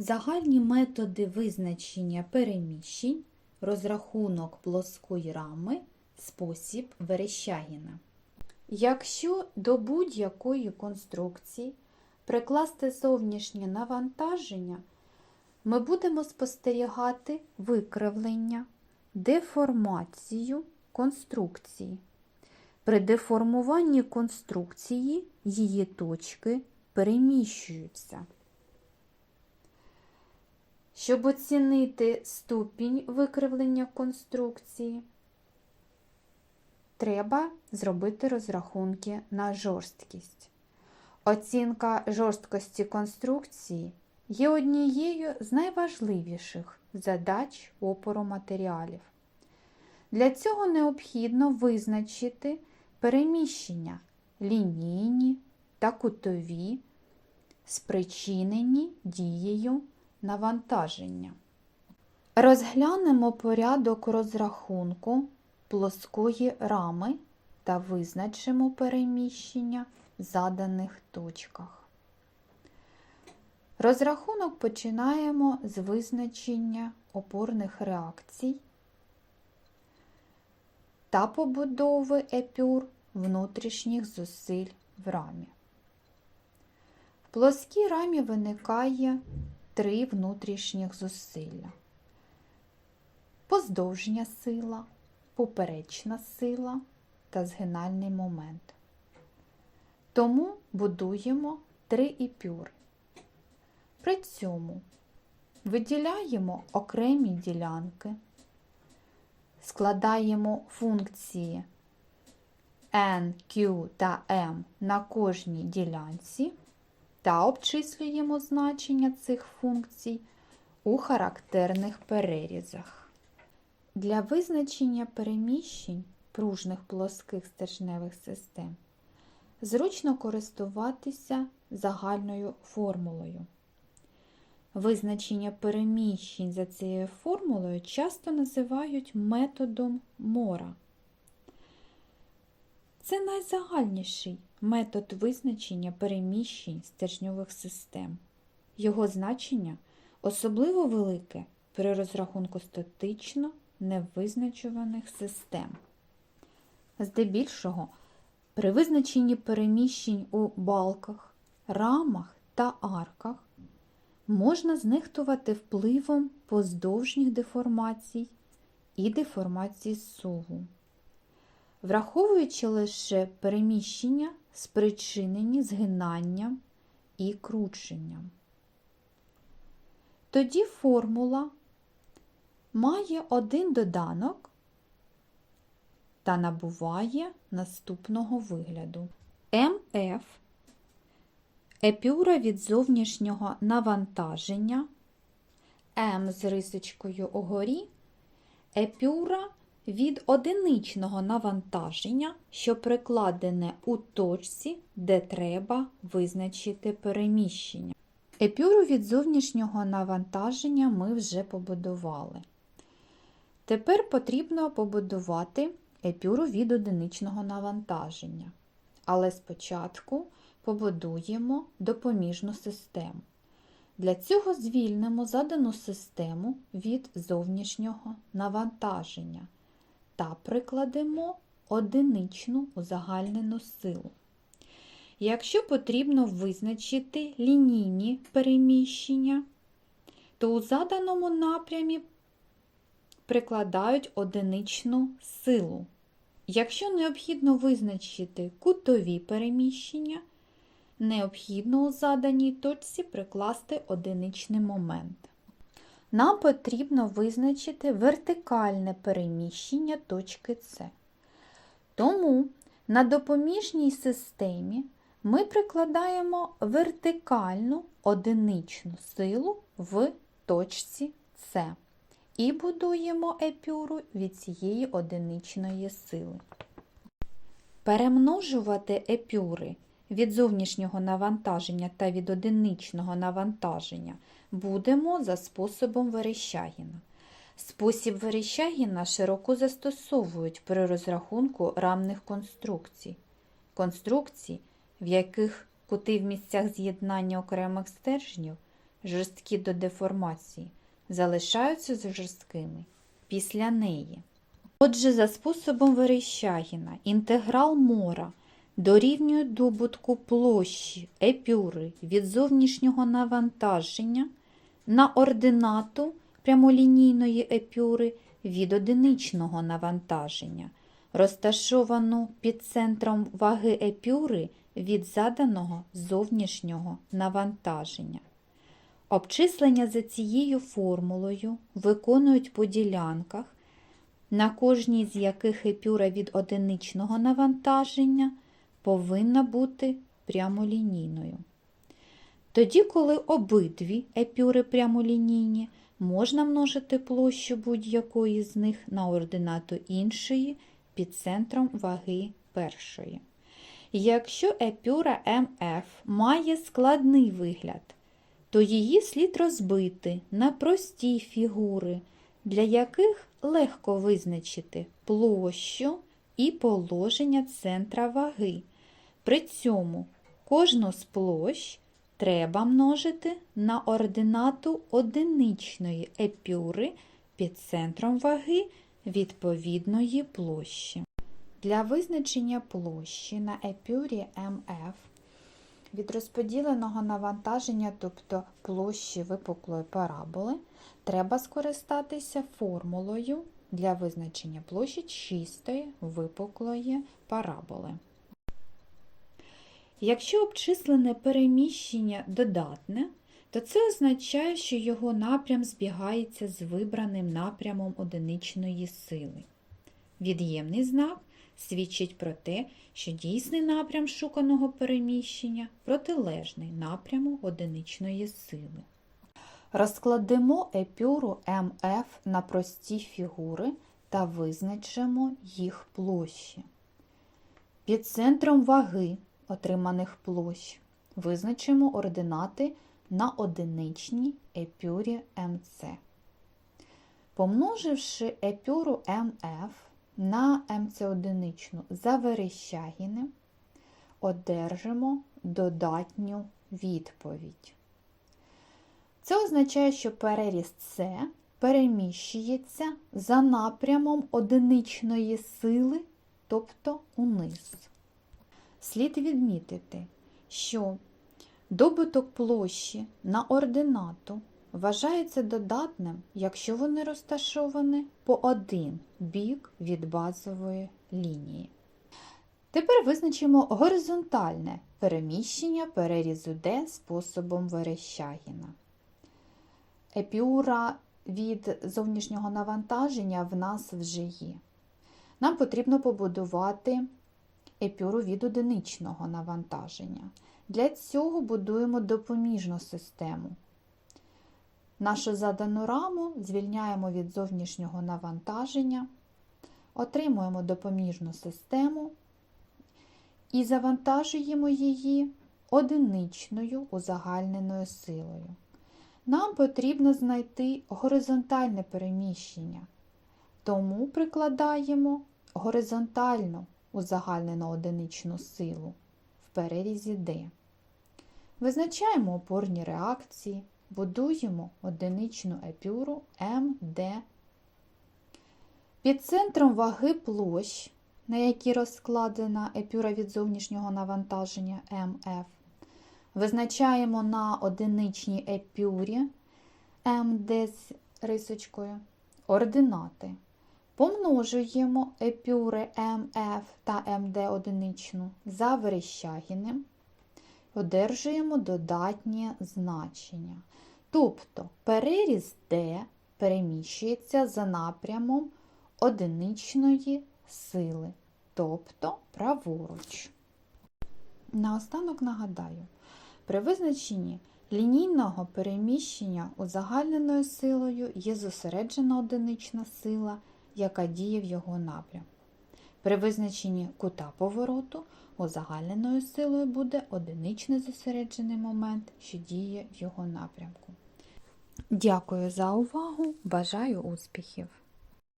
Загальні методи визначення переміщень, розрахунок плоскої рами, спосіб Верещагіна. Якщо до будь-якої конструкції прикласти зовнішнє навантаження, ми будемо спостерігати викривлення, деформацію конструкції. При деформуванні конструкції її точки переміщуються. Щоб оцінити ступінь викривлення конструкції, треба зробити розрахунки на жорсткість. Оцінка жорсткості конструкції є однією з найважливіших задач опору матеріалів. Для цього необхідно визначити переміщення лінійні та кутові, спричинені дією навантаження. Розглянемо порядок розрахунку плоскої рами та визначимо переміщення в заданих точках. Розрахунок починаємо з визначення опорних реакцій та побудови епюр внутрішніх зусиль в рамі. В плоскій рамі виникає три внутрішніх зусилля. Поздовжня сила, поперечна сила та згинальний момент. Тому будуємо три епюри. При цьому виділяємо окремі ділянки, складаємо функції n, q та m на кожній ділянці та обчислюємо значення цих функцій у характерних перерізах. Для визначення переміщень пружних плоских стержневих систем зручно користуватися загальною формулою. Визначення переміщень за цією формулою часто називають методом Мора. Це найзагальніший метод визначення переміщень стержньових систем. Його значення особливо велике при розрахунку статично невизначуваних систем. Здебільшого, при визначенні переміщень у балках, рамах та арках можна знехтувати впливом поздовжніх деформацій і деформацій зсуву враховуючи лише переміщення, спричинені згинанням і крученням. Тоді формула має один доданок та набуває наступного вигляду. МФ епюра від зовнішнього навантаження, М з рисочкою угорі, епюра від одиничного навантаження, що прикладене у точці, де треба визначити переміщення. Епюру від зовнішнього навантаження ми вже побудували. Тепер потрібно побудувати епюру від одиничного навантаження. Але спочатку побудуємо допоміжну систему. Для цього звільнимо задану систему від зовнішнього навантаження та прикладемо одиничну узагальнену силу. Якщо потрібно визначити лінійні переміщення, то у заданому напрямі прикладають одиничну силу. Якщо необхідно визначити кутові переміщення, необхідно у заданій точці прикласти одиничний момент. Нам потрібно визначити вертикальне переміщення точки С. Тому на допоміжній системі ми прикладаємо вертикальну одиничну силу в точці С і будуємо епюру від цієї одиничної сили. Перемножувати епюри від зовнішнього навантаження та від одиничного навантаження будемо за способом Верещагіна. Спосіб Верещагіна широко застосовують при розрахунку рамних конструкцій. Конструкцій, в яких кути в місцях з'єднання окремих стержнів жорсткі до деформації, залишаються жорсткими після неї. Отже, за способом Верещагіна інтеграл мора дорівнює добутку площі епюри від зовнішнього навантаження на ординату прямолінійної епюри від одиничного навантаження, розташовану під центром ваги епюри від заданого зовнішнього навантаження. Обчислення за цією формулою виконують по ділянках, на кожній з яких епюра від одиничного навантаження повинна бути прямолінійною. Тоді, коли обидві епюри прямолінійні, можна множити площу будь-якої з них на ординату іншої під центром ваги першої. Якщо епюра МФ має складний вигляд, то її слід розбити на прості фігури, для яких легко визначити площу і положення центра ваги. При цьому кожну з площ треба множити на ординату одиничної епюри під центром ваги відповідної площі. Для визначення площі на епюрі МФ від розподіленого навантаження, тобто площі випуклої параболи, треба скористатися формулою для визначення площі чистої випуклої параболи. Якщо обчислене переміщення додатне, то це означає, що його напрям збігається з вибраним напрямом одиничної сили. Від'ємний знак свідчить про те, що дійсний напрям шуканого переміщення протилежний напряму одиничної сили. Розкладемо епюру МФ на прості фігури та визначимо їх площі. Під центром ваги отриманих площ визначимо ординати на одиничній епюрі МЦ. Помноживши епюру МФ на МЦ одиничну за Верещагіним, одержимо додатню відповідь. Це означає, що переріз С переміщується за напрямом одиничної сили, тобто униз. Слід відмітити, що добуток площі на ординату вважається додатним, якщо вони розташовані по один бік від базової лінії. Тепер визначимо горизонтальне переміщення перерізу D способом Верещагіна. Епюра від зовнішнього навантаження в нас вже є. Нам потрібно побудувати епюру від одиничного навантаження. Для цього будуємо допоміжну систему. Нашу задану раму звільняємо від зовнішнього навантаження, отримуємо допоміжну систему і завантажуємо її одиничною узагальненою силою. Нам потрібно знайти горизонтальне переміщення, тому прикладаємо горизонтальну узагальнену одиничну силу в перерізі D. Визначаємо опорні реакції, будуємо одиничну епюру МД. Під центром ваги площ, на якій розкладена епюра від зовнішнього навантаження МФ, визначаємо на одиничній епюрі МД з рисочкою ординати. Помножуємо епюри МФ та МД одиничну за Верещагіним, одержуємо додатнє значення. Тобто переріз D переміщується за напрямом одиничної сили, тобто праворуч. Наостанок нагадаю, при визначенні лінійного переміщення узагальненою силою є зосереджена одинична сила, яка діє в його напрям. При визначенні кута повороту узагальненою силою буде одиничний зосереджений момент, що діє в його напрямку. Дякую за увагу! Бажаю успіхів!